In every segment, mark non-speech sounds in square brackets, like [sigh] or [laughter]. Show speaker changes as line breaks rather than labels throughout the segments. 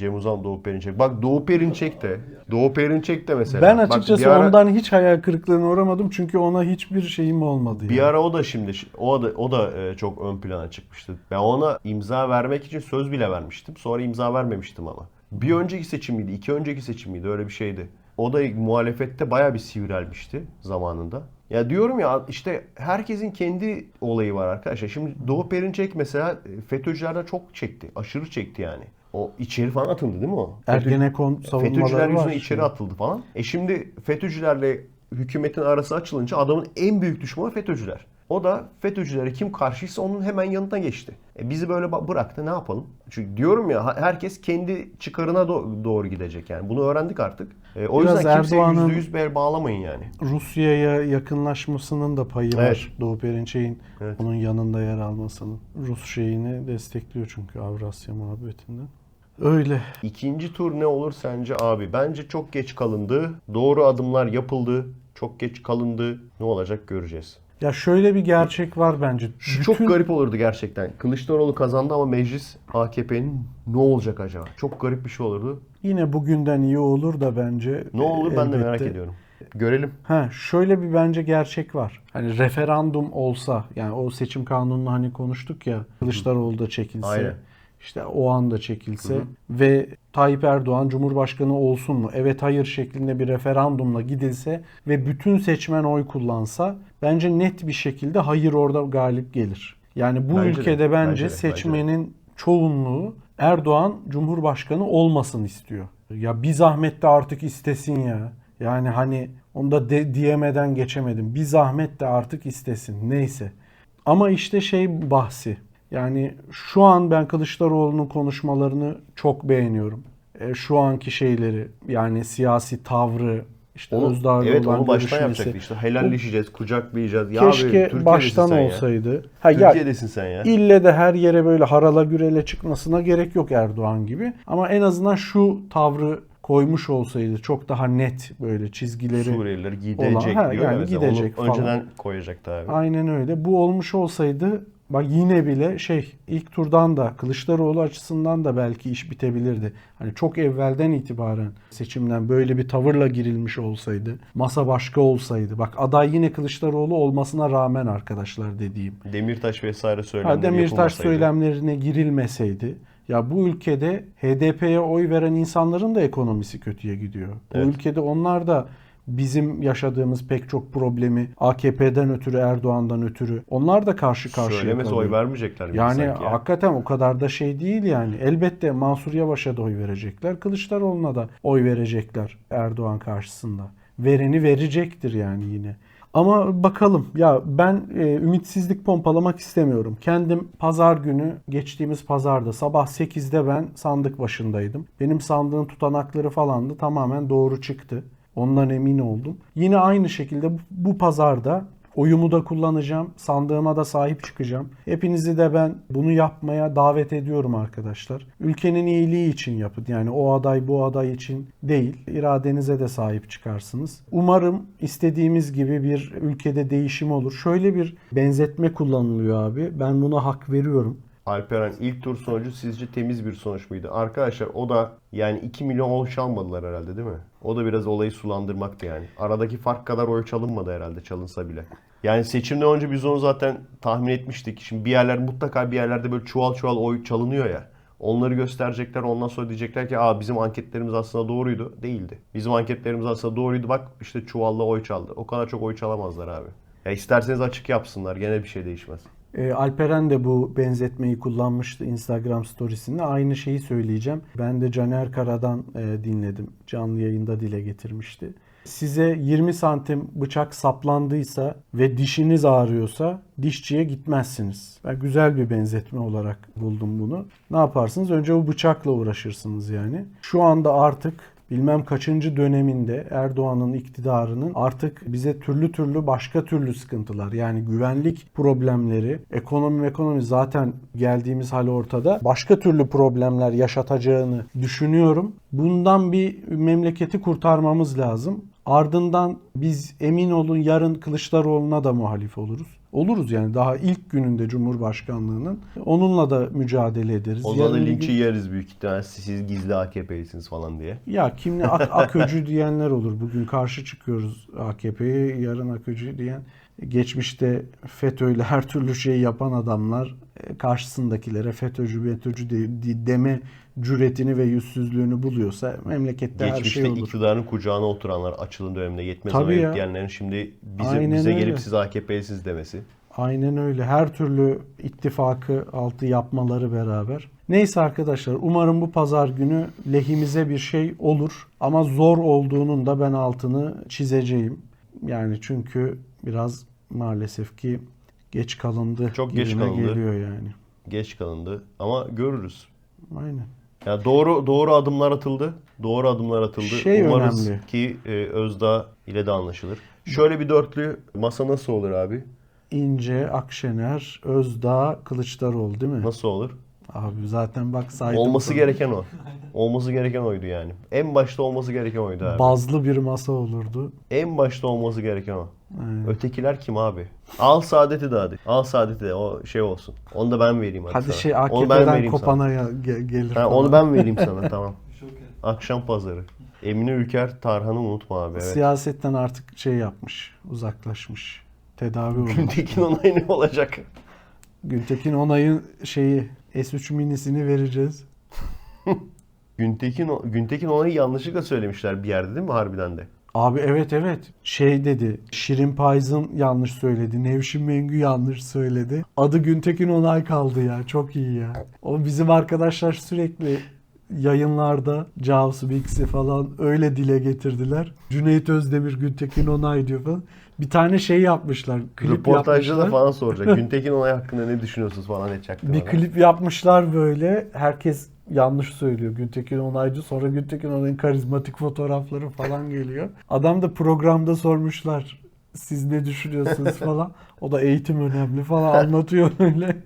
Cem Uzan, Doğu Perinçek. Bak Doğu Perinçek de. Doğu Perinçek de mesela.
Ben
Bak,
açıkçası
bir ara-
ondan hiç hayal kırıklığına uğramadım çünkü ona hiçbir şeyim olmadı.
Bir
yani.
ara o da şimdi o da o da e, çok ön plana çıkmıştı. Ben ona imza vermek için söz bile vermiştim. Sonra imza vermemiştim ama. Bir önceki seçim miydi? iki önceki seçim miydi? Öyle bir şeydi. O da muhalefette bayağı bir sivrelmişti zamanında. Ya diyorum ya işte herkesin kendi olayı var arkadaşlar. Şimdi Doğu Perinçek mesela e, FETÖ'cülerden çok çekti. Aşırı çekti yani. O içeri falan atıldı değil mi o?
Ergenekon savunmaları
FETÖ'cüler
var.
yüzünden içeri atıldı falan. E şimdi FETÖ'cülerle hükümetin arası açılınca adamın en büyük düşmanı FETÖ'cüler. O da FETÖ'cülere kim karşıysa onun hemen yanına geçti. E bizi böyle bıraktı ne yapalım? Çünkü diyorum ya herkes kendi çıkarına do- doğru gidecek yani. Bunu öğrendik artık. E, o
Biraz
yüzden kimseye yüzde yüz bel bağlamayın yani.
Rusya'ya yakınlaşmasının da payı
Evet.
var. Doğu Perinçek'in
Evet.
onun yanında yer almasının. Rus şeyini destekliyor çünkü Avrasya muhabbetinden. Öyle.
İkinci tur ne olur sence abi? Bence çok geç kalındı. Doğru adımlar yapıldı. Çok geç kalındı. Ne olacak göreceğiz.
Ya şöyle bir gerçek var bence.
Şu
Bütün-
çok garip olurdu gerçekten. Kılıçdaroğlu kazandı ama meclis AKP'nin ne olacak acaba? Çok garip bir şey olurdu.
Yine bugünden iyi olur da bence.
Ne olur ben de merak
elbette.
ediyorum. Görelim.
Ha şöyle bir bence gerçek var. Hani referandum olsa yani o seçim kanununu hani konuştuk ya Kılıçdaroğlu da çekilse.
Aynen.
İşte o anda çekilse ve Tayyip Erdoğan Cumhurbaşkanı olsun mu? Evet hayır şeklinde bir referandumla gidilse ve bütün seçmen oy kullansa bence net bir şekilde hayır orada galip gelir. Yani bu
Bence de,
ülkede bence,
bence de,
seçmenin çoğunluğu Erdoğan Cumhurbaşkanı olmasın istiyor. Ya bir zahmet de artık istesin ya. Yani hani onu da de, diyemeden geçemedim. Bir zahmet de artık istesin. Neyse. Ama işte şey bahsi. Yani şu an ben Kılıçdaroğlu'nun konuşmalarını çok beğeniyorum. E, şu anki şeyleri yani siyasi tavrı işte
Onu,
Özdağ'la
evet
olan
onu baştan
görüşmesi.
yapacaktı işte. Helalleşeceğiz, kucaklayacağız. Ya
Keşke
Türkiye'desin
baştan
sen ya.
olsaydı. Ha,
Türkiye'desin sen ya.
İlle de her yere böyle harala gürele çıkmasına gerek yok Erdoğan gibi. Ama en azından şu tavrı koymuş olsaydı çok daha net böyle çizgileri.
Suriyeliler gidecek
olan- ha,
diyor ya
yani
mesela.
gidecek
Onu
falan.
önceden koyacaktı abi.
Aynen öyle. Bu olmuş olsaydı bak yine bile şey ilk turdan da Kılıçdaroğlu açısından da belki iş bitebilirdi. Hani çok evvelden itibaren seçimden böyle bir tavırla girilmiş olsaydı, masa başka olsaydı. Bak aday yine Kılıçdaroğlu olmasına rağmen arkadaşlar dediğim.
Demirtaş vesaire söylemleri
Ha, Demirtaş söylemlerine girilmeseydi ya bu ülkede HDP'ye oy veren insanların da ekonomisi kötüye gidiyor. Bu
Evet.
ülkede onlar da bizim yaşadığımız pek çok problemi AKP'den ötürü Erdoğan'dan ötürü onlar da karşı karşıya
Söylemese
kalıyor.
oy vermeyecekler mi
Yani
sanki ya?
hakikaten o kadar da şey değil yani. Elbette Mansur Yavaş'a da oy verecekler. Kılıçdaroğlu'na da oy verecekler Erdoğan karşısında. Vereni verecektir yani yine. Ama bakalım ya ben e, ümitsizlik pompalamak istemiyorum. Kendim pazar günü geçtiğimiz pazarda sabah 8'de ben sandık başındaydım. Benim sandığın tutanakları falandı tamamen doğru çıktı. Ondan emin oldum. Yine aynı şekilde bu, pazarda Oyumu da kullanacağım. Sandığıma da sahip çıkacağım. Hepinizi de ben bunu yapmaya davet ediyorum arkadaşlar. Ülkenin iyiliği için yapın. Yani o aday bu aday için değil. İradenize de sahip çıkarsınız. Umarım istediğimiz gibi bir ülkede değişim olur. Şöyle bir benzetme kullanılıyor abi. Ben buna hak veriyorum.
Alperen ilk tur sonucu sizce temiz bir sonuç muydu? Arkadaşlar o da yani 2 milyon oy çalmadılar herhalde değil mi? O da biraz olayı sulandırmaktı yani. Aradaki fark kadar oy çalınmadı herhalde çalınsa bile. Yani seçimden önce biz onu zaten tahmin etmiştik. Şimdi bir yerler mutlaka bir yerlerde böyle çuval çuval oy çalınıyor ya. Onları gösterecekler ondan sonra diyecekler ki Aa, bizim anketlerimiz aslında doğruydu. Değildi. Bizim anketlerimiz aslında doğruydu. Bak işte çuvalla oy çaldı. O kadar çok oy çalamazlar abi. Ya isterseniz açık yapsınlar. Gene bir şey değişmez.
E, Alperen de bu benzetmeyi kullanmıştı Instagram storiesinde. Aynı şeyi söyleyeceğim. Ben de Caner Kara'dan e, dinledim. Canlı yayında dile getirmişti. Size 20 santim bıçak saplandıysa ve dişiniz ağrıyorsa dişçiye gitmezsiniz. Ben güzel bir benzetme olarak buldum bunu. Ne yaparsınız? Önce o bıçakla uğraşırsınız yani. Şu anda artık bilmem kaçıncı döneminde Erdoğan'ın iktidarının artık bize türlü türlü başka türlü sıkıntılar yani güvenlik problemleri, ekonomi ekonomi zaten geldiğimiz hal ortada. Başka türlü problemler yaşatacağını düşünüyorum. Bundan bir memleketi kurtarmamız lazım. Ardından biz emin olun yarın Kılıçdaroğlu'na da muhalif oluruz. Oluruz yani daha ilk gününde Cumhurbaşkanlığının. Onunla da mücadele ederiz.
O zaman da linçi
gün-
yeriz büyük ihtimalle siz gizli AKP'lisiniz falan diye.
Ya kimle ak- [laughs] AKÖCü diyenler olur. Bugün karşı çıkıyoruz AKP'ye, yarın AKÖCü diyen. Geçmişte FETÖ'yle her türlü şeyi yapan adamlar e, karşısındakilere FETÖ'cü, FETÖ'cü de- de- deme cüretini ve yüzsüzlüğünü buluyorsa memlekette her
Geçmişte
şey olur.
iktidarın kucağına oturanlar açılım döneminde yetmez
Tabii
ama
ya.
diyenlerin şimdi bize,
Aynen
bize
öyle.
gelip siz AKP'lisiniz demesi.
Aynen öyle. Her türlü ittifakı altı yapmaları beraber. Neyse arkadaşlar umarım bu pazar günü lehimize bir şey olur. Ama zor olduğunun da ben altını çizeceğim. Yani çünkü biraz maalesef ki geç kalındı.
Çok geç kalındı.
geliyor yani.
Geç kalındı ama görürüz.
Aynen.
Ya doğru doğru adımlar atıldı. Doğru adımlar atıldı.
Şey
Umarız
önemli.
ki e, Özdağ ile de anlaşılır. Şöyle bir dörtlü masa nasıl olur abi?
İnce, Akşener, Özdağ, Kılıçdaroğlu değil mi?
Nasıl olur?
Abi zaten bak saydım.
Olması
sana.
gereken o. Olması gereken oydu yani. En başta olması gereken oydu abi.
Bazlı bir masa olurdu.
En başta olması gereken o.
Aynen.
Ötekiler kim abi? Al Saadet'i de hadi. Al Saadet'i de o şey olsun. Onu da ben vereyim hadi,
Hadi
sana.
şey AKP'den
sana.
kopana ya, ge- gelir.
Ha, onu ben vereyim [laughs] sana tamam. Akşam pazarı. Emine Ülker Tarhan'ı unutma abi. Evet.
Siyasetten artık şey yapmış, uzaklaşmış. Tedavi olmuş.
Güntekin onay ne olacak?
Güntekin Onay'ın şeyi S3 minisini vereceğiz. [laughs]
Güntekin, Güntekin onayı yanlışlıkla söylemişler bir yerde değil mi harbiden de?
Abi evet evet. Şey dedi. Şirin Payzın yanlış söyledi. Nevşin Mengü yanlış söyledi. Adı Güntekin Onay kaldı ya. Çok iyi ya. O bizim arkadaşlar sürekli yayınlarda Jaws Bix'i falan öyle dile getirdiler. Cüneyt Özdemir Güntekin Onay diyor falan. Bir tane şey yapmışlar. Klip
Röportajda da
yapmışlar.
falan soracak. [laughs] Güntekin onay hakkında ne düşünüyorsunuz falan edecekti
Bir
bana.
klip yapmışlar böyle. Herkes yanlış söylüyor. Güntekin Onaycı. Sonra Güntekin Onay'ın karizmatik fotoğrafları falan geliyor. Adam da programda sormuşlar. Siz ne düşünüyorsunuz [laughs] falan. O da eğitim önemli falan anlatıyor [laughs] öyle.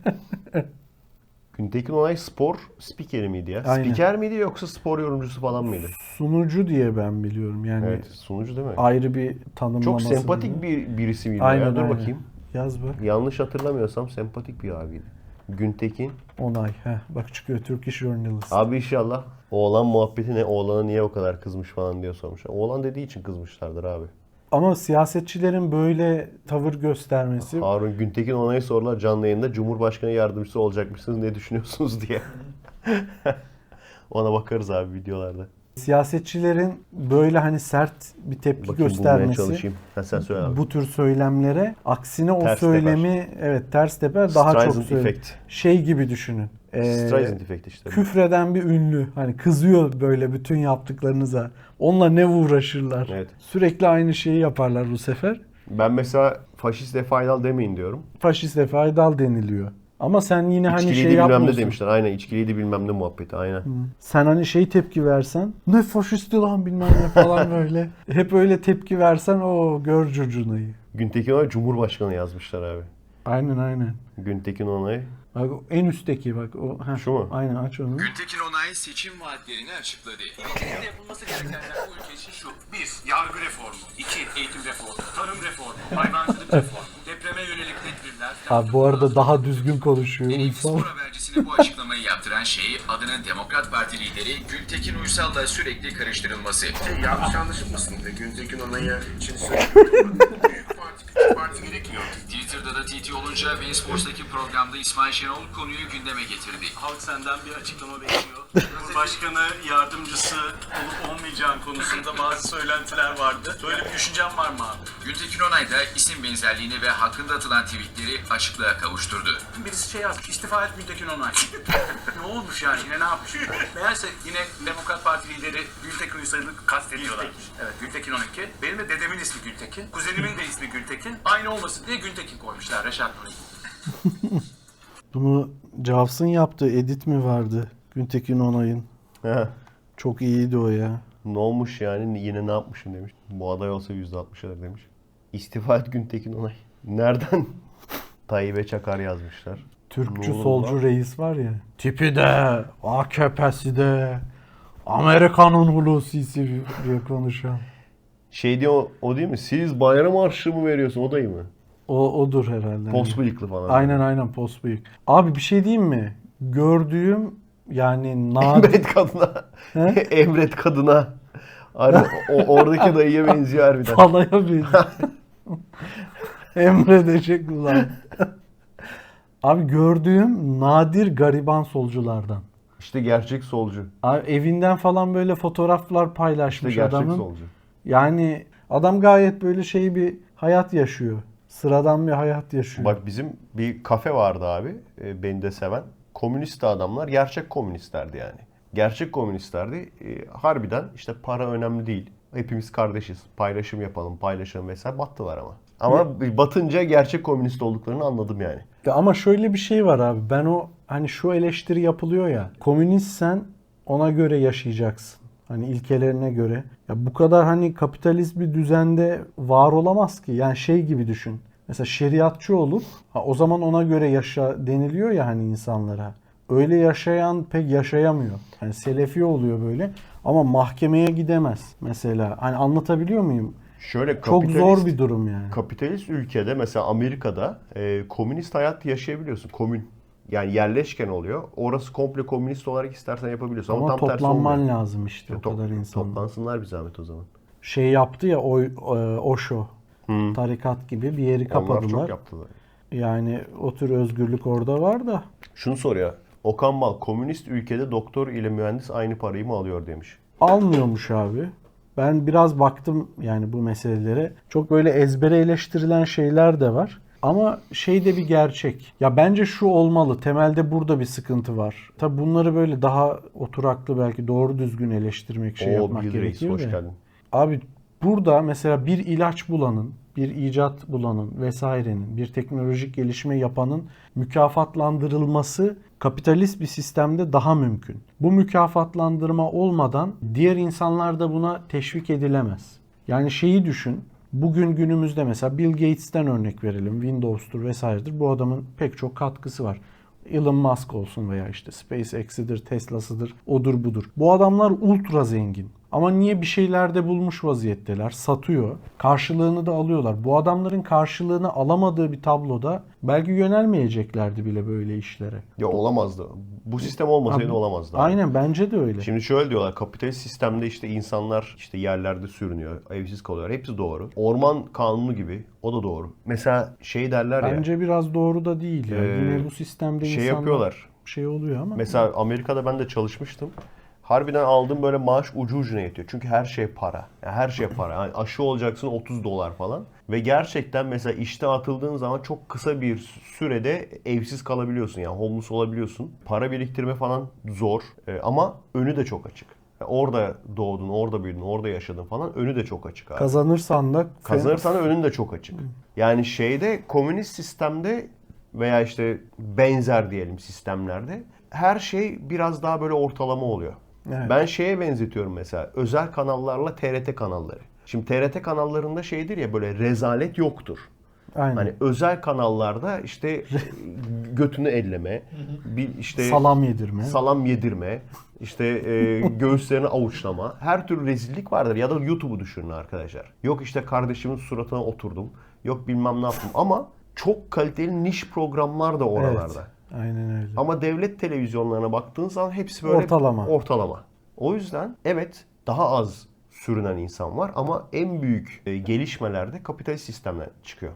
Güntekin Onay spor spikeri miydi ya?
Aynen.
Spiker miydi yoksa spor yorumcusu falan mıydı?
Sunucu diye ben biliyorum. Yani
Evet sunucu değil mi?
ayrı bir tanımlaması.
Çok sempatik bir birisi miydi?
Aynen,
ya? Dur
aynen.
bakayım.
Yaz bak.
Yanlış hatırlamıyorsam sempatik bir abiydi. Güntekin.
Onay. Heh, bak çıkıyor Turkish Journalist.
Abi inşallah oğlan muhabbeti ne? Oğlana niye o kadar kızmış falan diye sormuş. Oğlan dediği için kızmışlardır abi.
Ama siyasetçilerin böyle tavır göstermesi
Harun Güntekin onayı sorular canlı yayında Cumhurbaşkanı yardımcısı olacakmışsınız ne düşünüyorsunuz diye. [laughs] Ona bakarız abi videolarda.
siyasetçilerin böyle hani sert bir tepki
Bakayım
göstermesi
çalışayım. Ha, sen söyle abi.
bu tür söylemlere aksine o
Ters
söylemi evet ters teper daha çok
Streisand
söyle.
effect.
Şey gibi düşünün. Ee,
Streisand effect işte.
küfreden bir ünlü hani kızıyor böyle bütün yaptıklarınıza. Onunla ne uğraşırlar.
Evet.
Sürekli aynı şeyi yaparlar bu sefer.
Ben mesela faşist ve faydalı demeyin diyorum.
Faşist ve faydal deniliyor. Ama sen yine hani
İçkiliydi
şey
bilmem ne
yapmıyorsun.
demişler. Aynen içkiliydi bilmem ne muhabbeti. Aynen.
Sen hani şey tepki versen ne faşisti lan bilmem ne falan [laughs] böyle. Hep öyle tepki versen o gör curcunayı.
Güntekin Onay Cumhurbaşkanı yazmışlar abi.
Aynen aynen.
Güntekin Onay.
Bak o en üstteki bak o. heh,
Şu mu?
Aynen aç onu.
Güntekin Onay seçim vaatlerini açıkladı. Ülkede yapılması gerekenler bu ülke için şu. 1. Yargı reformu. 2. Eğitim reformu. Tarım reformu. Hayvancılık reformu. Depreme yönelik tedbirler.
Abi bu arada daha düzgün konuşuyor Uysal.
Spor habercisine bu açıklamayı yaptıran şey adının Demokrat Parti lideri Gültekin Uysal'la sürekli karıştırılması.
Yanlış anlaşılmasın. Güntekin Onay'ı için [laughs] söylüyorum. Büyük parti, küçük parti gerekmiyor.
Twitter'da da TT olunca Bein Sports'taki programda İsmail Şenol konuyu gündeme getirdi.
Halk senden bir açıklama bekliyor. Cumhurbaşkanı yardımcısı olup olmayacağın konusunda bazı söylentiler vardı. Böyle bir düşüncen var mı abi?
Gültekin Onay da isim benzerliğini ve hakkında atılan tweetleri açıklığa kavuşturdu.
Birisi şey yazmış, istifa et Gültekin Onay. [laughs] ne olmuş yani, yine ne yapmış? Meğerse yine Demokrat Parti lideri Gültekin Uysal'ı kastediyorlar. Evet, Gültekin Onay'ki. Benim de dedemin ismi Gültekin, kuzenimin de ismi Gültekin. Aynı olmasın diye Gültekin koymuşlar, Reşat Nuri. [laughs]
Bunu Jaws'ın yaptığı edit mi vardı? Güntekin Onay'ın.
Heh.
Çok iyiydi o ya.
Ne olmuş yani yine ne yapmışım demiş. Bu aday olsa %60 alır demiş. İstifa et Güntekin Onay. Nereden? [laughs] Tayyip'e Çakar yazmışlar.
Türkçü solcu reis var ya. Tipi de, AKP'si de, Amerikan'ın Hulusi'si diye konuşan.
Şey diyor o, o değil mi? Siz bayram harçlığı mı veriyorsun o dayı mı?
O odur herhalde.
Post bıyıklı falan.
Aynen aynen post bıyık. Abi bir şey diyeyim mi? Gördüğüm yani nadir [laughs]
Emret kadına. [laughs] Emret kadına. Harbi, o, oradaki dayıya benziyor harbiden.
falaya benziyor. [laughs] Emredecek ulan. Abi gördüğüm nadir gariban solculardan.
İşte gerçek solcu.
Abi evinden falan böyle fotoğraflar
İşte
paylaşmış
gerçek
adamın.
solcu.
Yani adam gayet böyle şey bir hayat yaşıyor. Sıradan bir hayat yaşıyor.
Bak bizim bir kafe vardı abi. e, beni de seven. Komünist adamlar. Gerçek komünistlerdi yani. Gerçek komünistlerdi. E, harbiden işte para önemli değil. Hepimiz kardeşiz. Paylaşım yapalım, paylaşalım vesaire. Battılar ama. Ama batınca gerçek komünist olduklarını anladım yani.
Ya ama şöyle bir şey var abi. Ben o hani şu eleştiri yapılıyor ya. Komünistsen ona göre yaşayacaksın. Hani ilkelerine göre. Ya bu kadar hani kapitalist bir düzende var olamaz ki. Yani şey gibi düşün. Mesela şeriatçı olup ha, o zaman ona göre yaşa deniliyor ya hani insanlara. Öyle yaşayan pek yaşayamıyor. Hani selefi oluyor böyle ama mahkemeye gidemez mesela. Hani anlatabiliyor muyum?
Şöyle
Çok zor bir durum yani.
kapitalist ülkede mesela Amerika'da e, komünist hayat yaşayabiliyorsun. Komün. Yani yerleşken oluyor. Orası komple komünist olarak istersen yapabiliyorsun. Ama,
Ama
tam tersi
toplanman
olmuyor.
lazım işte o
Top-
kadar insan.
Toplansınlar bir zahmet o zaman.
şey yaptı ya o, e, Osho tarikat gibi bir yeri
Onlar çok
kapadılar.
yaptılar.
Yani o tür özgürlük orada var da
Şunu soruyor. Okan Bal, komünist ülkede doktor ile mühendis aynı parayı mı alıyor demiş.
almıyormuş abi. Ben biraz baktım yani bu meselelere. Çok böyle ezbere eleştirilen şeyler de var. Ama şey de bir gerçek. Ya bence şu olmalı. Temelde burada bir sıkıntı var. Tabi bunları böyle daha oturaklı belki doğru düzgün eleştirmek şey
Oo
yapmak
Bill Reis
gerekiyor.
hoş geldin.
Abi burada mesela bir ilaç bulanın, bir icat bulanın vesairenin, bir teknolojik gelişme yapanın mükafatlandırılması kapitalist bir sistemde daha mümkün. Bu mükafatlandırma olmadan diğer insanlar da buna teşvik edilemez. Yani şeyi düşün. Bugün günümüzde mesela Bill Gates'ten örnek verelim. Windows'tur vesairedir. Bu adamın pek çok katkısı var. Elon Musk olsun veya işte SpaceX'idir, Tesla'sıdır, odur budur. Bu adamlar ultra zengin. Ama niye bir şeylerde bulmuş vaziyetteler, satıyor. Karşılığını da alıyorlar. Bu adamların karşılığını alamadığı bir tabloda belki yönelmeyeceklerdi bile böyle işlere.
Ya olamazdı. Bu sistem olmasaydı
Abi,
olamazdı.
Aynen bence de öyle.
Şimdi şöyle diyorlar kapitalist sistemde işte insanlar işte yerlerde sürünüyor, evsiz kalıyor. Hepsi doğru. Orman kanunu gibi o da doğru. Mesela şey derler ya
Bence biraz doğru da değil ya.
Ee,
Yine bu sistemde
şey
insanlar
yapıyorlar.
şey oluyor ama.
Mesela Amerika'da ben de çalışmıştım. Harbiden aldığım böyle maaş ucu ucuna yetiyor. Çünkü her şey para. Yani her şey para. Yani aşı olacaksın 30 dolar falan. Ve gerçekten mesela işte atıldığın zaman çok kısa bir sürede evsiz kalabiliyorsun. Yani homeless olabiliyorsun. Para biriktirme falan zor. Ee, ama önü de çok açık. Yani orada doğdun, orada büyüdün, orada yaşadın falan. Önü de çok açık abi.
Kazanırsan da
Kazanırsan önün de çok açık. Yani şeyde komünist sistemde veya işte benzer diyelim sistemlerde her şey biraz daha böyle ortalama oluyor.
Evet.
Ben şeye benzetiyorum mesela özel kanallarla TRT kanalları. Şimdi TRT kanallarında şeydir ya böyle rezalet yoktur.
Aynen.
Hani özel kanallarda işte [laughs] götünü elleme, bir işte
Salam yedirme.
salam yedirme, işte e, [laughs] göğüslerini avuçlama. Her türlü rezillik vardır. Ya da YouTube'u düşünün arkadaşlar. Yok işte kardeşimin suratına oturdum. Yok bilmem ne yaptım. Ama çok kaliteli niş programlar da oralarda.
Evet. Aynen öyle.
Ama devlet televizyonlarına baktığın zaman hepsi böyle
Ortalama.
ortalama. O yüzden evet daha az sürünen insan var ama en büyük e, gelişmelerde kapitalist sistemden çıkıyor.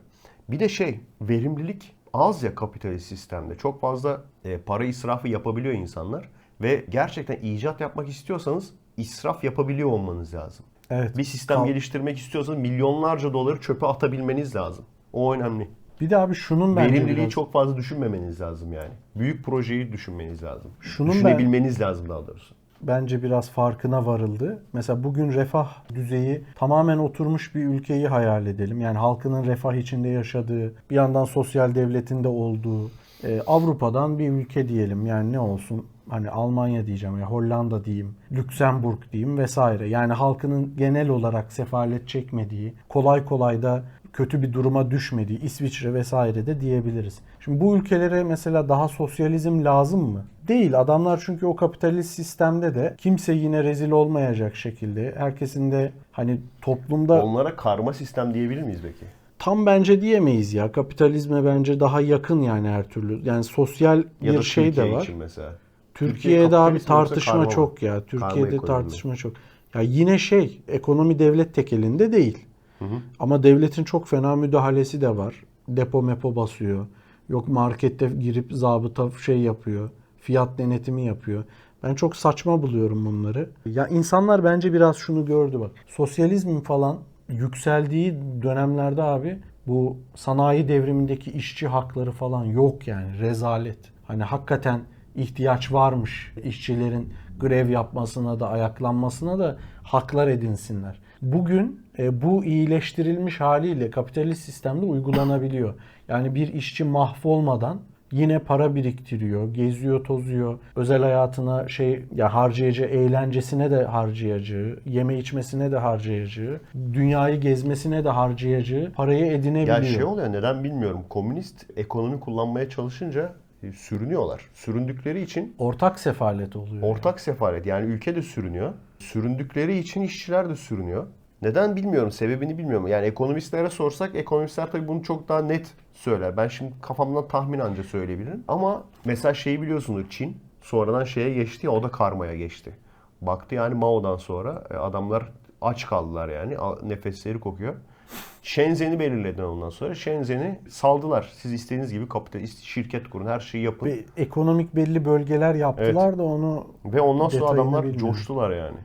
Bir de şey verimlilik az ya kapitalist sistemde. Çok fazla e, para israfı yapabiliyor insanlar ve gerçekten icat yapmak istiyorsanız israf yapabiliyor olmanız lazım.
Evet.
Bir sistem
Kal-
geliştirmek istiyorsanız milyonlarca doları çöpe atabilmeniz lazım. O önemli.
Bir de abi şunun bence
Verimliliği
biraz-
çok fazla düşünmemeniz lazım yani. Büyük projeyi düşünmeniz lazım.
Şunun ben-
Düşünebilmeniz lazım daha doğrusu.
bence biraz farkına varıldı. Mesela bugün refah düzeyi tamamen oturmuş bir ülkeyi hayal edelim. Yani halkının refah içinde yaşadığı, bir yandan sosyal devletin de olduğu, e, Avrupa'dan bir ülke diyelim. Yani ne olsun? Hani Almanya diyeceğim ya Hollanda diyeyim, Lüksemburg diyeyim vesaire. Yani halkının genel olarak sefalet çekmediği, kolay kolay da kötü bir duruma düşmediği İsviçre vesaire de diyebiliriz. Şimdi bu ülkelere mesela daha sosyalizm lazım mı? Değil. Adamlar çünkü o kapitalist sistemde de kimse yine rezil olmayacak şekilde herkesin de hani toplumda
Onlara karma sistem diyebilir miyiz peki?
tam bence diyemeyiz ya. Kapitalizme bence daha yakın yani her türlü. Yani sosyal
Ya
bir şey
Türkiye
de var.
için mesela.
Türkiye'de abi
mi yoksa
tartışma çok ya. Türkiye'de tartışma çok. Ya yine şey, ekonomi devlet tekelinde değil. Ama devletin çok fena müdahalesi de var. Depo mepo basıyor. Yok markette girip zabıta şey yapıyor. Fiyat denetimi yapıyor. Ben çok saçma buluyorum bunları. Ya insanlar bence biraz şunu gördü bak. Sosyalizmin falan yükseldiği dönemlerde abi bu sanayi devrimindeki işçi hakları falan yok yani rezalet. Hani hakikaten ihtiyaç varmış işçilerin grev yapmasına da ayaklanmasına da haklar edinsinler. Bugün e, bu iyileştirilmiş haliyle kapitalist sistemde uygulanabiliyor. Yani bir işçi mahvolmadan yine para biriktiriyor, geziyor, tozuyor. Özel hayatına şey ya harcayacağı, eğlencesine de harcayacağı, yeme içmesine de harcayacağı, dünyayı gezmesine de harcayacağı parayı edinebiliyor.
Ya şey oluyor neden bilmiyorum. Komünist ekonomi kullanmaya çalışınca e, sürünüyorlar. Süründükleri için
Ortak sefalet oluyor.
ortak sefalet yani ülke de sürünüyor. Süründükleri için işçiler de sürünüyor. Neden bilmiyorum. Sebebini bilmiyorum. Yani ekonomistlere sorsak ekonomistler tabii bunu çok daha net söyler. Ben şimdi kafamdan tahmin anca söyleyebilirim. Ama mesela şeyi biliyorsunuz Çin sonradan şeye geçti ya o da karmaya geçti. Baktı yani Mao'dan sonra e, adamlar aç kaldılar yani. Nefesleri kokuyor. Shenzhen'i belirlediler ondan sonra. Shenzhen'i saldılar. Siz istediğiniz gibi kapitalist şirket kurun, her şeyi yapın.
Ve ekonomik belli bölgeler yaptılar da onu
Ve ondan sonra adamlar
bilmiyorum.
coştular yani.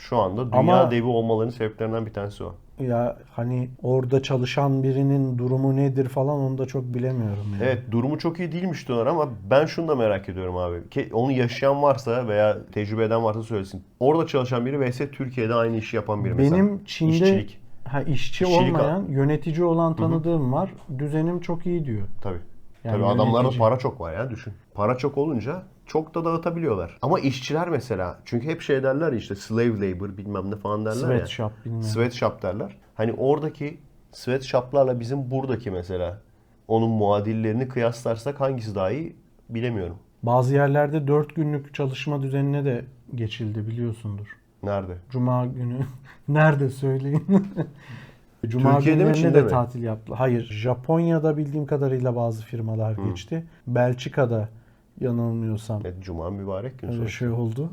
Şu anda dünya
Ama-
devi olmalarının sebeplerinden bir tanesi o.
ya hani orada çalışan birinin durumu nedir falan onu da çok bilemiyorum yani.
Evet durumu çok iyi değilmiş diyorlar ama ben şunu da merak ediyorum abi. Ki onu yaşayan varsa veya tecrübe eden varsa söylesin. Orada çalışan biri vs Türkiye'de aynı işi yapan biri mesela.
Benim Çin'de
İşçilik.
ha, işçi
İşçilik
olmayan, yönetici olan tanıdığım var. Düzenim çok iyi diyor.
Tabii.
Yani
Tabii adamlarda para çok var ya düşün. Para çok olunca çok da dağıtabiliyorlar. Ama işçiler mesela çünkü hep şey derler işte slave labor bilmem ne falan derler ya.
Sweatshop bilmem.
Sweatshop derler. Hani oradaki sweatshoplarla bizim buradaki mesela onun muadillerini kıyaslarsak hangisi daha iyi bilemiyorum.
Bazı yerlerde 4 günlük çalışma düzenine de geçildi biliyorsundur.
Nerede?
Cuma günü. [laughs] Nerede söyleyin. [laughs] Cuma
Türkiye'de mi,
günlerine
Çin'de
de
mi?
tatil yaptılar. Hayır. Japonya'da bildiğim kadarıyla bazı firmalar geçti. Belçika'da yanılmıyorsam
Evet, Cuma mübarek gün
öyle şey oldu.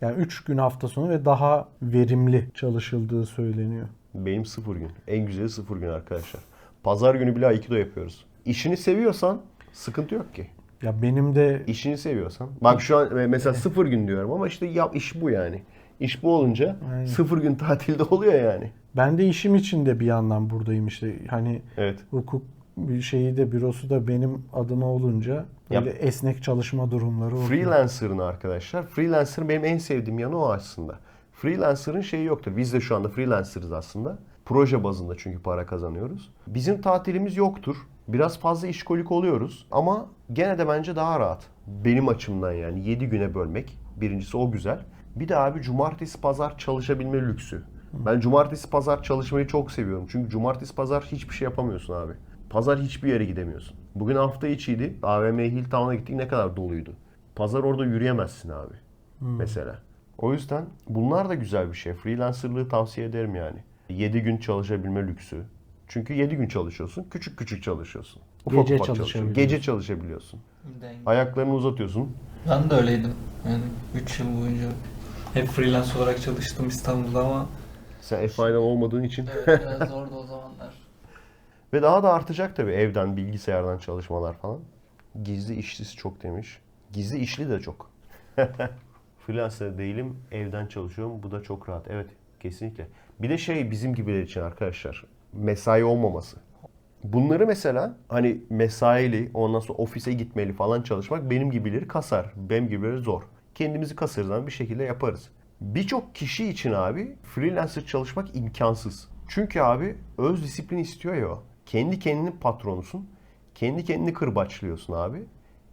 Yani 3 gün hafta sonu ve daha verimli çalışıldığı söyleniyor.
Benim sıfır gün. En güzeli sıfır gün arkadaşlar. Pazar günü bile Aikido yapıyoruz. İşini seviyorsan sıkıntı yok ki.
Ya benim de
İşini seviyorsan. Bak şu an e, mesela sıfır gün diyorum ama işte yap iş bu yani. İş bu olunca
Aynen.
sıfır gün tatilde [laughs] oluyor yani.
ben de işim için de bir yandan buradayım işte. Hani
Evet.
hukuk bir şeyi de bürosu da benim adıma olunca böyle esnek çalışma durumları oluyor.
Freelancer'ın arkadaşlar. Freelancer'ın benim en sevdiğim yanı o aslında. Freelancer'ın şeyi yoktur. Biz de şu anda freelancer'ız aslında. Proje bazında çünkü para kazanıyoruz. Bizim tatilimiz yoktur. Biraz fazla işkolik oluyoruz ama gene de bence daha rahat. Benim açımdan yani 7 güne bölmek. Birincisi o güzel. Bir de abi cumartesi pazar çalışabilme lüksü. Ben cumartesi pazar çalışmayı çok seviyorum. Çünkü cumartesi pazar hiçbir şey yapamıyorsun abi. Pazar hiçbir yere gidemiyorsun. Bugün hafta içiydi. AVM Hilltown'a gittik ne kadar doluydu. Pazar orada yürüyemezsin abi. Mesela. O yüzden bunlar da güzel bir şey. Freelancerlığı tavsiye ederim yani. 7 gün çalışabilme lüksü. Çünkü 7 gün çalışıyorsun. Küçük küçük çalışıyorsun. Ufak
Gece
ufak çalışıyorsun.
çalışabiliyorsun.
Gece çalışabiliyorsun. Ayaklarını uzatıyorsun.
Ben de öyleydim. Yani 3 yıl boyunca hep freelance olarak çalıştım İstanbul'da ama
Sen F1'dan olmadığın için.
evet, biraz zamanlar.
Ve daha da artacak tabii evden, bilgisayardan çalışmalar falan. Gizli işlisi çok demiş. Gizli işli de çok. [laughs] Freelancer değilim, evden çalışıyorum. Bu da çok rahat. Evet, kesinlikle. Bir de şey bizim gibiler için arkadaşlar. Mesai olmaması. Bunları mesela hani mesaili, ondan sonra ofise gitmeli falan çalışmak benim gibileri kasar. Benim gibileri zor. Kendimizi kasarız bir şekilde yaparız. Birçok kişi için abi freelancer çalışmak imkansız. Çünkü abi öz disiplin istiyor ya o. Kendi kendinin patronusun. Kendi kendini kırbaçlıyorsun abi.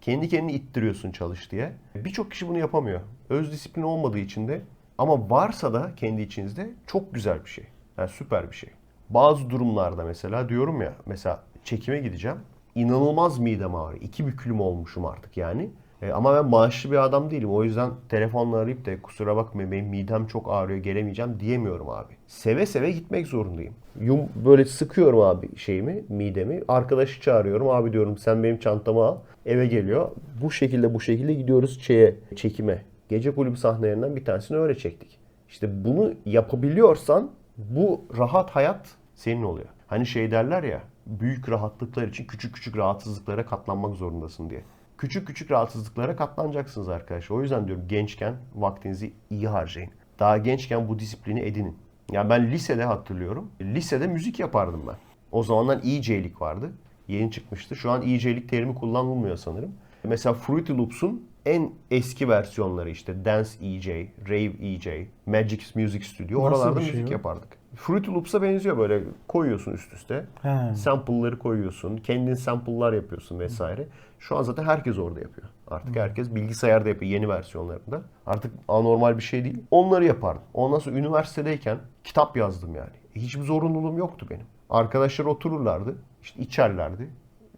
Kendi kendini ittiriyorsun çalış diye. Birçok kişi bunu yapamıyor. Öz disiplin olmadığı için de ama varsa da kendi içinizde çok güzel bir şey. Yani süper bir şey. Bazı durumlarda mesela diyorum ya mesela çekime gideceğim. İnanılmaz midem ağrıyor. İki bükülüm olmuşum artık yani. E, ama ben maaşlı bir adam değilim. O yüzden telefonla arayıp da kusura bakmayın benim midem çok ağrıyor gelemeyeceğim diyemiyorum abi. Seve seve gitmek zorundayım. Yum böyle sıkıyorum abi şeyimi, midemi. Arkadaşı çağırıyorum. Abi diyorum sen benim çantamı al. Eve geliyor. Bu şekilde bu şekilde gidiyoruz şeye, çekime. Gece kulübü sahnelerinden bir tanesini öyle çektik. İşte bunu yapabiliyorsan bu rahat hayat senin oluyor. Hani şey derler ya büyük rahatlıklar için küçük küçük rahatsızlıklara katlanmak zorundasın diye. Küçük küçük rahatsızlıklara katlanacaksınız arkadaşlar. O yüzden diyorum gençken vaktinizi iyi harcayın. Daha gençken bu disiplini edinin. Yani ben lisede hatırlıyorum. Lisede müzik yapardım ben. O zamanlar EJ'lik vardı. Yeni çıkmıştı. Şu an EJ'lik terimi kullanılmıyor sanırım. Mesela Fruity Loops'un en eski versiyonları işte Dance EJ, Rave EJ, Magic Music Studio.
Nasıl
Oralarda
şey
müzik
o?
yapardık. Fruity Loops'a benziyor böyle koyuyorsun üst üste.
He.
Sample'ları koyuyorsun. Kendin sample'lar yapıyorsun vesaire. Şu an zaten herkes orada yapıyor. Artık herkes bilgisayarda yapıyor yeni versiyonlarında. Artık anormal bir şey değil. Onları yapardım. Ondan sonra üniversitedeyken kitap yazdım yani. Hiçbir zorunluluğum yoktu benim. Arkadaşlar otururlardı. işte içerlerdi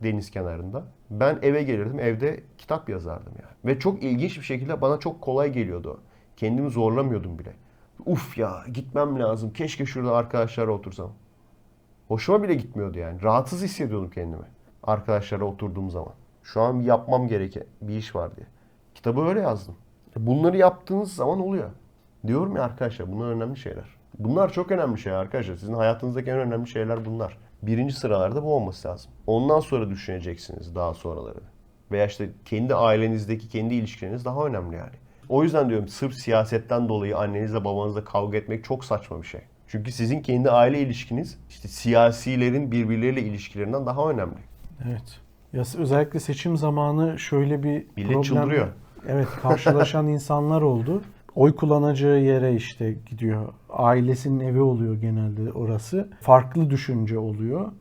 deniz kenarında. Ben eve gelirdim. Evde kitap yazardım yani. Ve çok ilginç bir şekilde bana çok kolay geliyordu. Kendimi zorlamıyordum bile. Uf ya gitmem lazım. Keşke şurada arkadaşlarla otursam. Hoşuma bile gitmiyordu yani. Rahatsız hissediyordum kendimi. Arkadaşlara oturduğum zaman. Şu an yapmam gereken bir iş var diye. Kitabı öyle yazdım. Bunları yaptığınız zaman oluyor. Diyorum ya arkadaşlar bunlar önemli şeyler. Bunlar çok önemli şeyler arkadaşlar. Sizin hayatınızdaki en önemli şeyler bunlar. Birinci sıralarda bu olması lazım. Ondan sonra düşüneceksiniz daha sonraları. Veya işte kendi ailenizdeki kendi ilişkileriniz daha önemli yani. O yüzden diyorum sırf siyasetten dolayı annenizle babanızla kavga etmek çok saçma bir şey. Çünkü sizin kendi aile ilişkiniz işte siyasilerin birbirleriyle ilişkilerinden daha önemli.
Evet. Ya özellikle seçim zamanı şöyle bir
Millet
problem
çıldırıyor.
Evet, karşılaşan [laughs] insanlar oldu. Oy kullanacağı yere işte gidiyor. Ailesinin evi oluyor genelde orası. Farklı düşünce oluyor.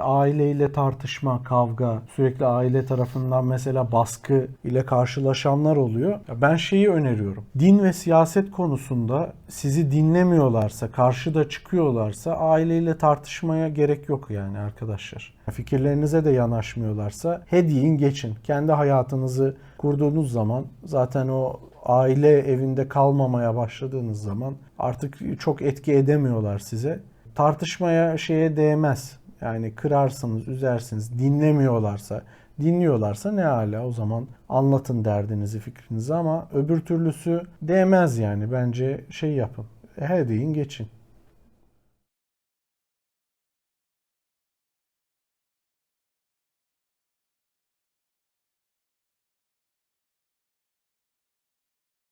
Aileyle tartışma, kavga, sürekli aile tarafından mesela baskı ile karşılaşanlar oluyor. Ben şeyi öneriyorum. Din ve siyaset konusunda sizi dinlemiyorlarsa, karşıda çıkıyorlarsa aileyle tartışmaya gerek yok yani arkadaşlar. Fikirlerinize de yanaşmıyorlarsa he deyin geçin. Kendi hayatınızı kurduğunuz zaman zaten o aile evinde kalmamaya başladığınız zaman artık çok etki edemiyorlar size. Tartışmaya şeye değmez. Yani kırarsınız, üzersiniz. Dinlemiyorlarsa, dinliyorlarsa ne hala o zaman anlatın derdinizi, fikrinizi ama öbür türlüsü değmez yani. Bence şey yapın. He deyin geçin.